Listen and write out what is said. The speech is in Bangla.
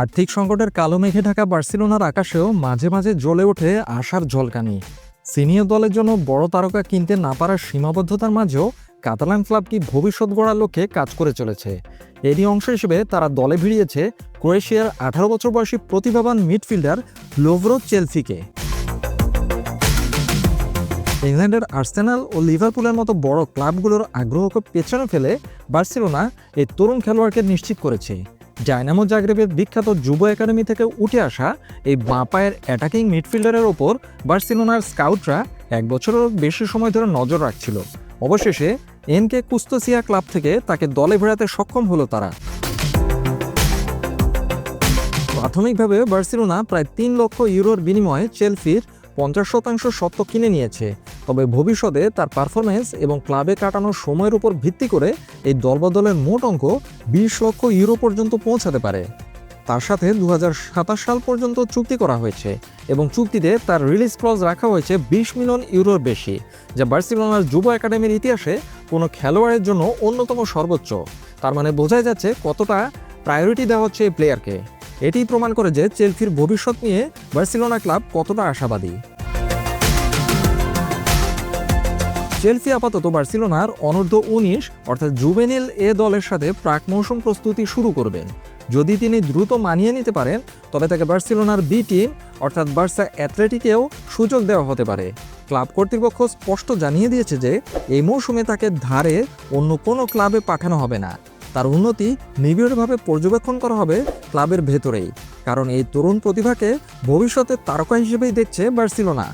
আর্থিক সংকটের কালো মেঘে ঢাকা বার্সেলোনার আকাশেও মাঝে মাঝে জ্বলে ওঠে আশার ঝলকানি। সিনিয়র দলের জন্য বড় তারকা কিনতে না পারার সীমাবদ্ধতার মাঝেও কাতালান ক্লাব কি ভবিষ্যৎ গড়ার লক্ষ্যে কাজ করে চলেছে? এরই অংশ হিসেবে তারা দলে ভিড়িয়েছে ক্রোয়েশিয়ার আঠারো বছর বয়সী প্রতিভাবান মিডফিল্ডার লোভরো চেলসিকে। ইংল্যান্ডের আর্সেনাল ও লিভারপুলের মতো বড় ক্লাবগুলোর আগ্রহকে পেছনে ফেলে বার্সেলোনা এই তরুণ খেলোয়াড়কে নিশ্চিত করেছে। ডায়নামো জাগরেবের বিখ্যাত যুব একাডেমি থেকে উঠে আসা এই বাঁ পায়ের অ্যাটাকিং মিডফিল্ডারের ওপর বার্সেলোনার স্কাউটরা এক বছরেরও বেশি সময় ধরে নজর রাখছিল। অবশেষে এনকে কুস্তোসিয়া ক্লাব থেকে তাকে দলে ভেড়াতে সক্ষম হলো তারা। প্রাথমিকভাবে বার্সেলোনা প্রায় তিন লক্ষ ইউরোর বিনিময়ে চেলসির পঞ্চাশ শতাংশ সত্ত্ব কিনে নিয়েছে। তবে ভবিষ্যতে তার পারফরমেন্স এবং ক্লাবে কাটানোর সময়ের উপর ভিত্তি করে এই দলবদলের মোট অঙ্ক বিশ লক্ষ ইউরো পর্যন্ত পৌঁছাতে পারে। তার সাথে দু হাজার সাতাশ সাল পর্যন্ত চুক্তি করা হয়েছে এবং চুক্তিতে তার রিলিজ ক্লজ রাখা হয়েছে বিশ মিলিয়ন ইউরোর বেশি, যা বার্সেলোনার যুব একাডেমির ইতিহাসে কোনো খেলোয়াড়ের জন্য অন্যতম সর্বোচ্চ। তার মানে বোঝাই যাচ্ছে কতটা প্রায়োরিটি দেওয়া হচ্ছে এই প্লেয়ারকে এটি প্রমাণ করে যে চেলসির ভবিষ্যৎ নিয়ে বার্সেলোনা ক্লাব কতটা আশাবাদী। চেলসি আপাতত বার্সেলোনার অনূর্ধ্ব উনিশ, অর্থাৎ জুবেনিল এ দলের সাথে প্রাক মৌসুম প্রস্তুতি শুরু করবেন। যদি তিনি দ্রুত মানিয়ে নিতে পারেন, তবে তাকে বার্সেলোনার বি টিম, অর্থাৎ বার্সা অ্যাথলেটিকেও সুযোগ দেওয়া হতে পারে। ক্লাব কর্তৃপক্ষ স্পষ্ট জানিয়ে দিয়েছে যে, এই মৌসুমে তাকে ধারে অন্য কোনো ক্লাবে পাঠানো হবে না। তার উন্নতি নিবিড়ভাবে পর্যবেক্ষণ করা হবে ক্লাবের ভেতরেই, কারণ এই তরুণ প্রতিভাকে ভবিষ্যতে তারকা হিসেবেই দেখছে বার্সিলোনা।